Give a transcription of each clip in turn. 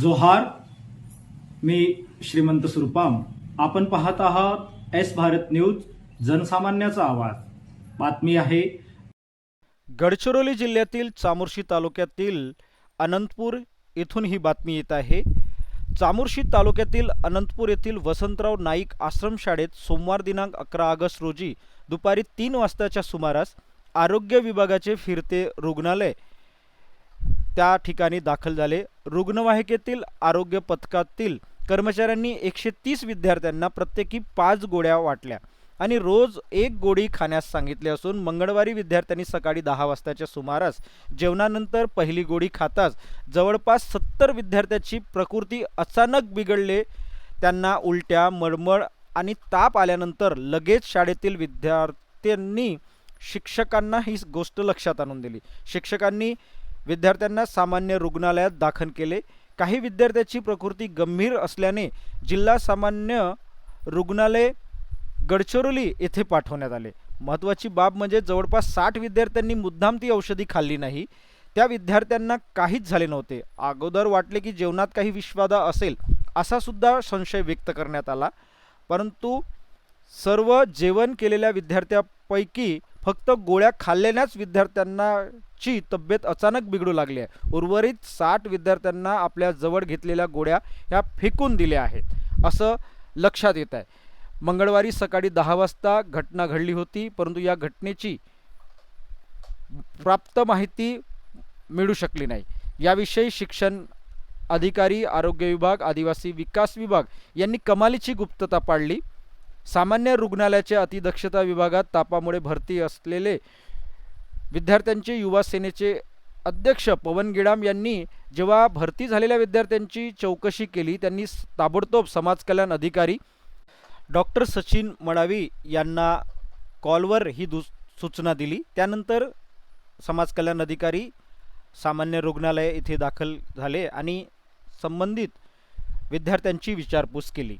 जोहार मी श्रीमंत सुरपाम. आपण पाहत आहात एस भारत न्यूज जनसामान्याचा आवाज. बातमी आहे. गडचिरोली जिल्ह्यातील चामोर्शी तालुक्यातील अनंतपूर येथून ही बातमी येत आहे. चामोर्शी तालुक्यातील अनंतपूर येथील वसंतराव नाईक आश्रमशाळेत सोमवार दिनांक अकरा ऑगस्ट रोजी दुपारी तीन वाजताच्या सुमारास आरोग्य विभागाचे फिरते रुग्णालय त्या ठिकाणी दाखल झाले. रुग्णवाहिकेतील आरोग्य पथकातील कर्मचाऱ्यांनी एकशे तीस विद्यार्थ्यांना प्रत्येकी पाच गोळ्या वाटल्या आणि रोज एक गोळी खाण्यास सांगितले असून मंगळवारी विद्यार्थ्यांनी सकाळी दहा वाजताच्या सुमारास जेवणानंतर पहिली गोळी खाताच जवळपास सत्तर विद्यार्थ्याची प्रकृती अचानक बिघडले. त्यांना उलट्या मळमळ आणि ताप आल्यानंतर लगेच शाळेतील विद्यार्थ्यांनी शिक्षकांना ही गोष्ट लक्षात आणून दिली. शिक्षकांनी विद्यार्थ्यांना सामान्य रुग्णालयात दाखल केले. काही विद्यार्थ्याची प्रकृती गंभीर असल्याने जिल्हा सामान्य रुग्णालय गडचिरोली येथे पाठवण्यात आले. महत्त्वाची बाब म्हणजे जवळपास साठ विद्यार्थ्यांनी मुद्दाम ती औषधी खाल्ली नाही. त्या विद्यार्थ्यांना काहीच झाले नव्हते. अगोदर वाटले की जेवणात काही विषबाधा असेल असा सुद्धा संशय व्यक्त करण्यात आला. परंतु सर्व जेवण केलेल्या विद्यार्थ्यापैकी फक्त गोळ्या खाल्ल्यानेच विद्यार्थ्यांना ची तब्येत अचानक बिघडू लागली आहे. उर्वरित साठ विद्यार्थ्यांना आपल्या जवळ घेतलेल्या गोळ्या ह्या फेकून दिल्या आहेत असं लक्षात येत आहे मंगळवारी सकाळी दहा वाजता घटना घडली होती परंतु या घटनेची प्राप्त माहिती मिळू शकली नाही. याविषयी शिक्षण अधिकारी आरोग्य विभाग आदिवासी विकास विभाग यांनी कमालीची गुप्तता पाळली सामान्य रुग्णालयाच्या अतिदक्षता विभागात तापामुळे भरती असलेले विद्यार्थ्यांचे युवा सेनेचे अध्यक्ष पवन गिडाम यांनी जेव्हा भरती झालेल्या विद्यार्थ्यांची चौकशी केली त्यांनी ताबडतोब समाज कल्याण अधिकारी डॉक्टर सचिन मडावी यांना कॉलवर ही दु सूचना दिली. त्यानंतर समाज कल्याण अधिकारी सामान्य रुग्णालय येथे दाखल झाले आणि संबंधित विद्यार्थ्यांची विचारपूस केली.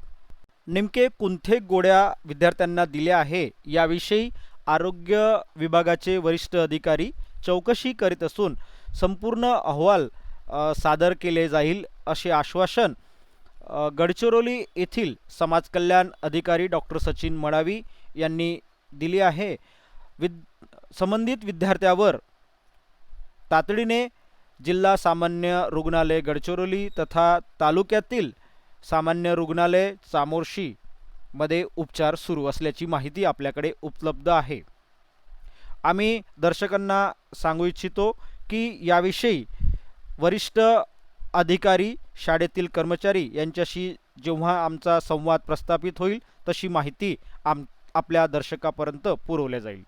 नेमके कोणते गोळ्या विद्यार्थ्यांना दिल्या आहे याविषयी आरोग्य विभागाचे वरिष्ठ अधिकारी चौकशी करीत असून संपूर्ण अहवाल सादर केले जाईल असे आश्वासन गडचिरोली येथील समाज कल्याण अधिकारी डॉक्टर सचिन मडावी यांनी दिली आहे. विद संबंधित विद्यार्थ्यावर तातडीने जिल्हा सामान्य रुग्णालय गडचिरोली तथा तालुक्यातील सामान्य रुग्णालय चामोर्शी मध्ये उपचार सुरू असल्याची माहिती आपल्याकडे उपलब्ध आहे. आम्ही दर्शकांना सांगू इच्छितो की याविषयी वरिष्ठ अधिकारी शाळेतील कर्मचारी यांच्याशी जेव्हा आमचा संवाद प्रस्थापित होईल तशी माहिती आम आपल्या दर्शकापर्यंत पुरवल्या जाईल.